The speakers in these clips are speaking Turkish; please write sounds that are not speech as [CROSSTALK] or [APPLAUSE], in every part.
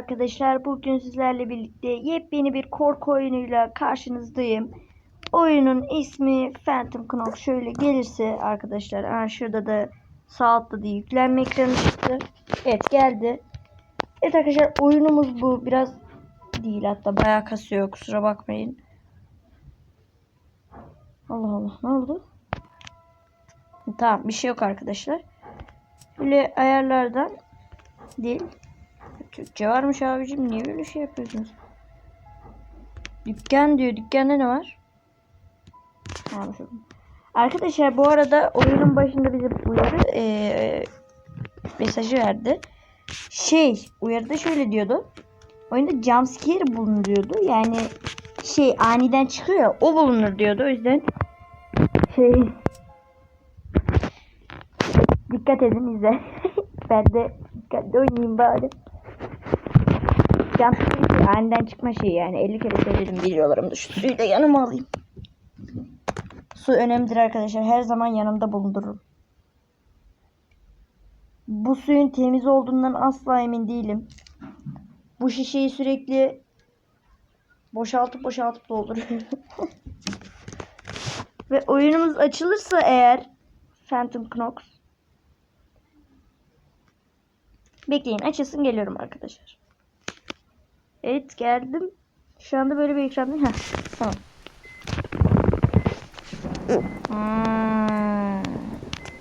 arkadaşlar. Bugün sizlerle birlikte yepyeni bir korku oyunuyla karşınızdayım. Oyunun ismi Phantom Knock. Şöyle gelirse arkadaşlar. Ha, şurada da sağ altta da yüklenme ekranı çıktı. Evet geldi. Evet arkadaşlar oyunumuz bu. Biraz değil hatta bayağı kasıyor. Kusura bakmayın. Allah Allah ne oldu? Tamam bir şey yok arkadaşlar. Böyle ayarlardan değil. Türkçe varmış abicim. Niye böyle şey yapıyorsunuz? Dükkan diyor. Dükkanda ne var? Arkadaşlar bu arada oyunun başında bize uyarı eee, mesajı verdi. Şey uyarıda şöyle diyordu. Oyunda jumpscare bulunuyordu. Yani şey aniden çıkıyor ya, o bulunur diyordu. O yüzden şey dikkat edin izle. [LAUGHS] ben de dikkatli oynayayım bari. Jumpscare aniden çıkma şeyi yani 50 kere söyledim biliyorlarım da şu suyu da yanıma alayım. Su önemlidir arkadaşlar. Her zaman yanımda bulundururum. Bu suyun temiz olduğundan asla emin değilim. Bu şişeyi sürekli boşaltıp boşaltıp dolduruyorum. [LAUGHS] Ve oyunumuz açılırsa eğer Phantom Knox Bekleyin açılsın geliyorum arkadaşlar. Evet geldim. Şu anda böyle bir ekrandayım. Heh, tamam. Hmm.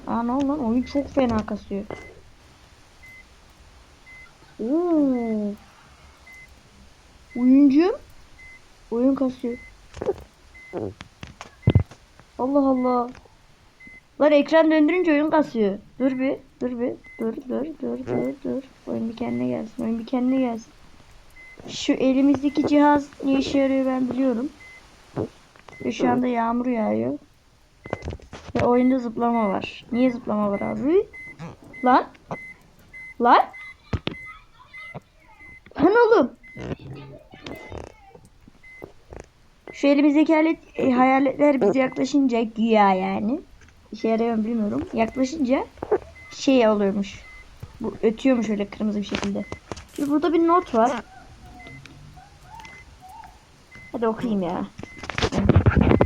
Aa ne oldu lan? Oyun çok fena kasıyor. Oo. Oyuncu oyun kasıyor. Allah Allah. Lan ekran döndürünce oyun kasıyor. Dur bir, dur bir, dur, dur, dur, dur, dur. Oyun bir kendine gelsin, oyun bir kendine gelsin. Şu elimizdeki cihaz ne işe yarıyor ben biliyorum. Ve şu anda yağmur yağıyor. Ve oyunda zıplama var. Niye zıplama var abi? Lan? Lan? Lan oğlum? Şu elimizdeki alet, e, hayaletler bize yaklaşınca güya yani. İşe yarıyor bilmiyorum. Yaklaşınca şey oluyormuş. Bu ötüyormuş öyle kırmızı bir şekilde. Şimdi burada bir not var. Hadi okuyayım ya.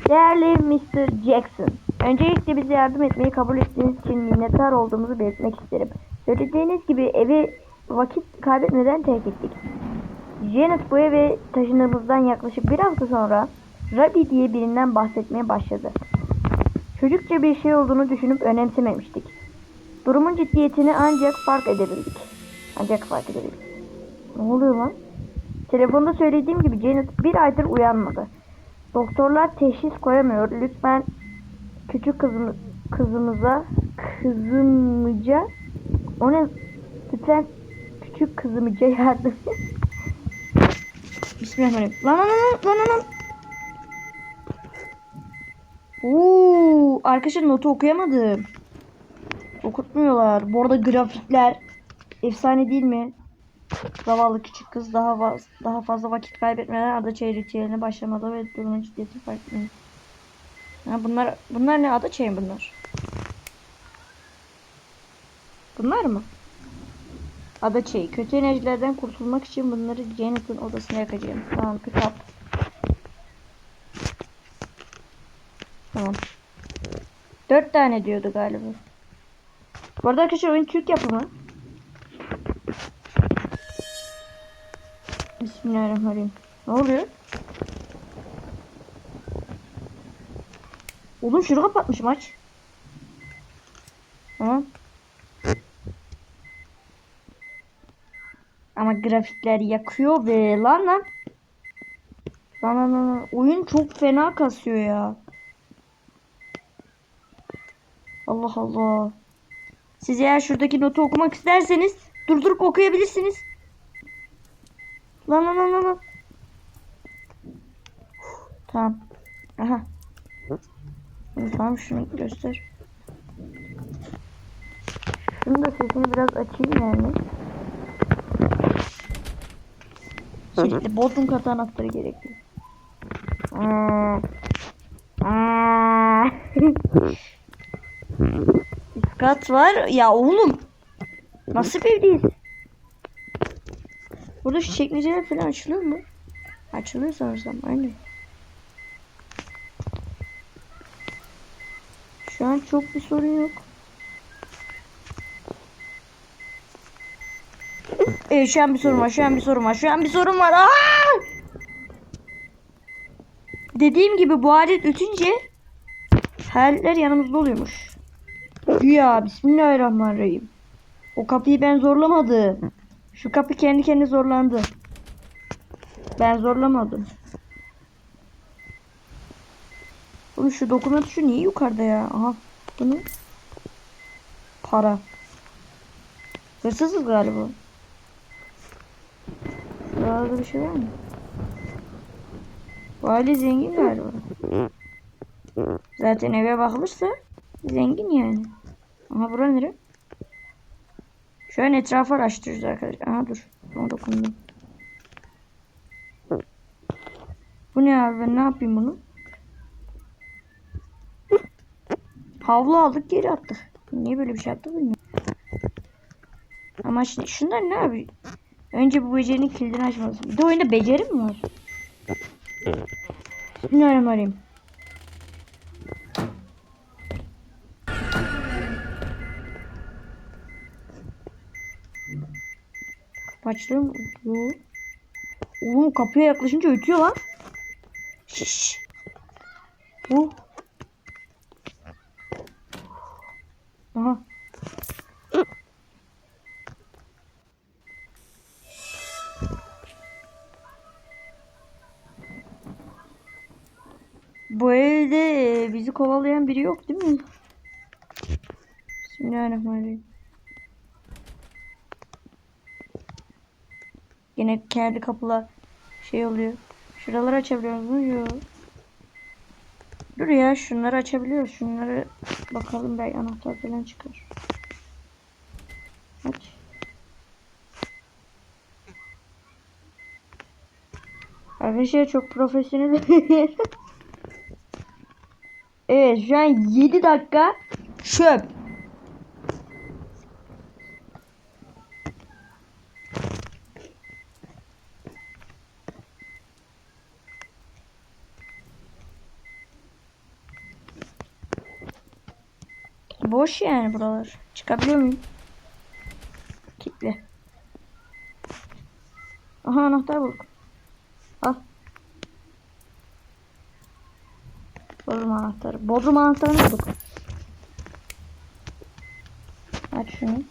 Değerli Mr. Jackson. Öncelikle bize yardım etmeyi kabul ettiğiniz için minnettar olduğumuzu belirtmek isterim. Söylediğiniz gibi evi vakit kaybetmeden terk ettik. Janet bu eve taşındığımızdan yaklaşık bir hafta sonra Rabbi diye birinden bahsetmeye başladı. Çocukça bir şey olduğunu düşünüp önemsememiştik. Durumun ciddiyetini ancak fark edebildik. Ancak fark edebildik. Ne oluyor lan? Telefonda söylediğim gibi Janet bir aydır uyanmadı. Doktorlar teşhis koyamıyor. Lütfen küçük kızımız, kızımıza kızımıca o ne? Lütfen küçük kızımıca yardım. Bismillahirrahmanirrahim. Lan lan lan lan lan. Oo, arkadaşlar notu okuyamadım. Okutmuyorlar. Bu arada grafikler efsane değil mi? Zavallı küçük kız daha fazla, daha fazla vakit kaybetmeden ada çayı ritüeline başlamadı ve durumun ciddiyetini fark etmedi. Ha, bunlar bunlar ne ada çayı bunlar? Bunlar mı? Ada çayı. Kötü enerjilerden kurtulmak için bunları Janet'ın odasına yakacağım. Tamam kitap. Tamam. Dört tane diyordu galiba. Bu arada arkadaşlar oyun Türk yapımı. Bismillahirrahmanirrahim. Ne oluyor? Oğlum şunu kapatmışım aç. Tamam. Ama grafikler yakıyor lan lan. Lan lan lan. lan. Oyun çok fena kasıyor ya. Allah Allah. Siz eğer şuradaki notu okumak isterseniz durdurup okuyabilirsiniz. Lan lan lan lan. Tamam. Aha. Tamam şunu göster. Şunu da sesini biraz açayım yani. Sürekli bodrum katı anahtarı gerekli. Kat var. Ya oğlum. Nasıl bir evdeyiz? Burada şu çekmeceler falan açılıyor mu? Açılıyor sanırsam. Aynen. Şu an çok bir sorun yok. Evet şu an bir sorun var. Şu an bir sorun var. Şu an bir sorun var. Aa! Dediğim gibi bu alet ötünce hayaletler yanımızda oluyormuş. Güya bismillahirrahmanirrahim. O kapıyı ben zorlamadım. Şu kapı kendi kendine zorlandı. Ben zorlamadım. Oğlum şu dokuma tuşu niye yukarıda ya? Aha. Bunu. Para. Hırsızız galiba. Şurada bir şey var mı? Aile zengin galiba. Zaten eve bakılırsa zengin yani. Aha bura nere? Şu an etrafı araştırıyoruz arkadaşlar. Aha dur. Ona dokundum. Bu ne abi ben ne yapayım bunu? Havlu aldık geri attık. Niye böyle bir şey yaptı bilmiyorum. Ama şimdi şunlar ne abi? Önce bu becerinin kilidini açmalısın. Bir de oyunda beceri mi var? Bismillahirrahmanirrahim. Açılıyor mu? Oğlum kapıya yaklaşınca ötüyor lan. Şşş. Bu. Aha. Bu evde bizi kovalayan biri yok değil mi? Bismillahirrahmanirrahim. Yine kendi kapılar şey oluyor. Şuraları açabiliyoruz mu? Yok. Dur ya şunları açabiliyoruz. Şunları bakalım belki anahtar falan çıkar. Aç. Arkadaşlar çok profesyonel. [LAUGHS] evet şu an 7 dakika çöp. Boş yani buralar. Çıkabiliyor muyum? Kitle. Aha anahtar bulduk. Al. Bodrum anahtarı. Bodrum anahtarını bulduk. Aç şunu.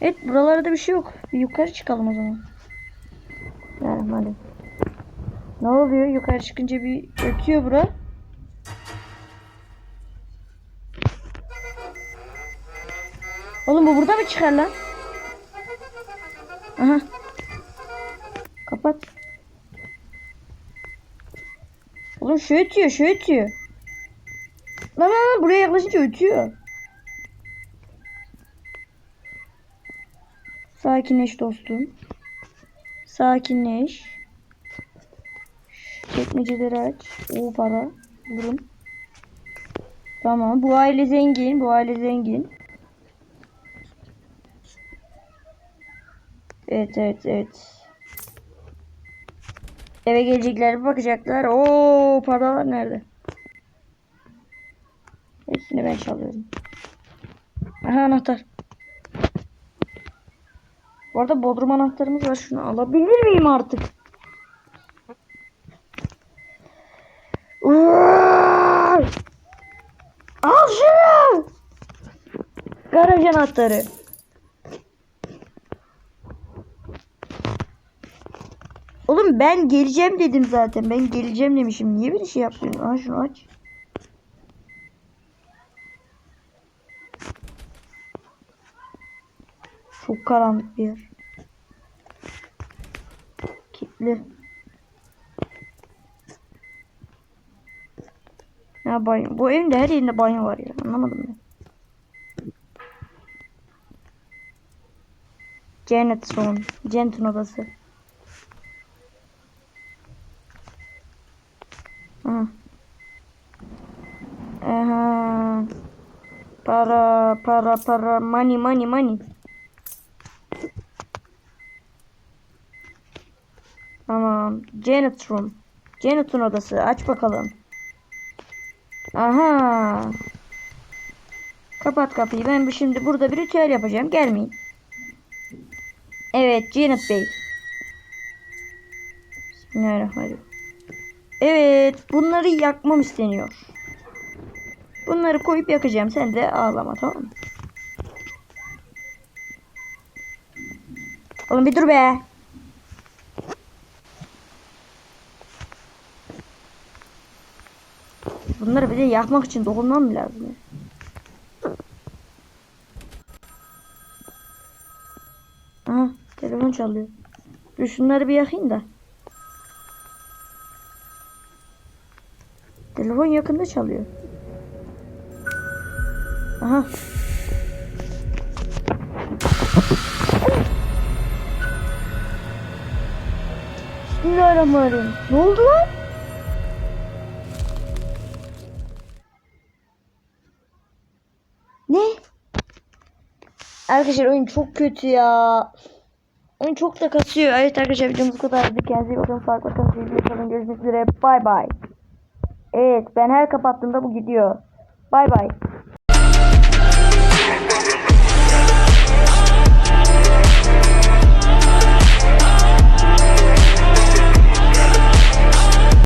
Evet buralarda bir şey yok. Bir yukarı çıkalım o zaman. Yani hadi. Ne oluyor? Yukarı çıkınca bir ötüyor bura. Oğlum bu burada mı çıkar lan? Aha. Kapat. Oğlum şu ötüyor, şu ötüyor. Lan lan lan buraya yaklaşınca ötüyor. Sakinleş dostum. Sakinleş. Çekmeceleri aç. O para. Bulurum. Tamam. Bu aile zengin. Bu aile zengin. Evet evet evet. Eve gelecekler bakacaklar. Oo paralar nerede? Hepsini ben çalıyorum. Aha anahtar. Bu arada bodrum anahtarımız var. Şunu alabilir miyim artık? Al şunu! Garaj anahtarı. Oğlum ben geleceğim dedim zaten. Ben geleceğim demişim. Niye bir şey yapıyorsun? Aa şunu aç. Çok karanlık bir yer. Kilitli. Ya banyo. Bu evin de her yerinde banyo var ya. Anlamadım ben. Cennet son. Cennet'in odası. para para para money money money. Tamam. Janet room. Janet'ın odası. Aç bakalım. Aha. Kapat kapıyı. Ben şimdi burada bir ritüel yapacağım. Gelmeyin. Evet Janet Bey. Bismillahirrahmanirrahim. Evet bunları yakmam isteniyor. Bunları koyup yakacağım. Sen de ağlama tamam mı? Oğlum bir dur be. Bunları bir de yakmak için dokunmam lazım? Aha telefon çalıyor. Dur şunları bir yakayım da. Telefon yakında çalıyor. Aha. Bismillahirrahmanirrahim. Ne oldu lan? Ne? Arkadaşlar oyun çok kötü ya. Oyun çok da kasıyor. Evet arkadaşlar videomuz bu kadardı. Kendinize iyi bakın. Farklı bakın. Sevgili kalın. Görüşmek üzere. Bay bay. Evet ben her kapattığımda bu gidiyor. Bay bay.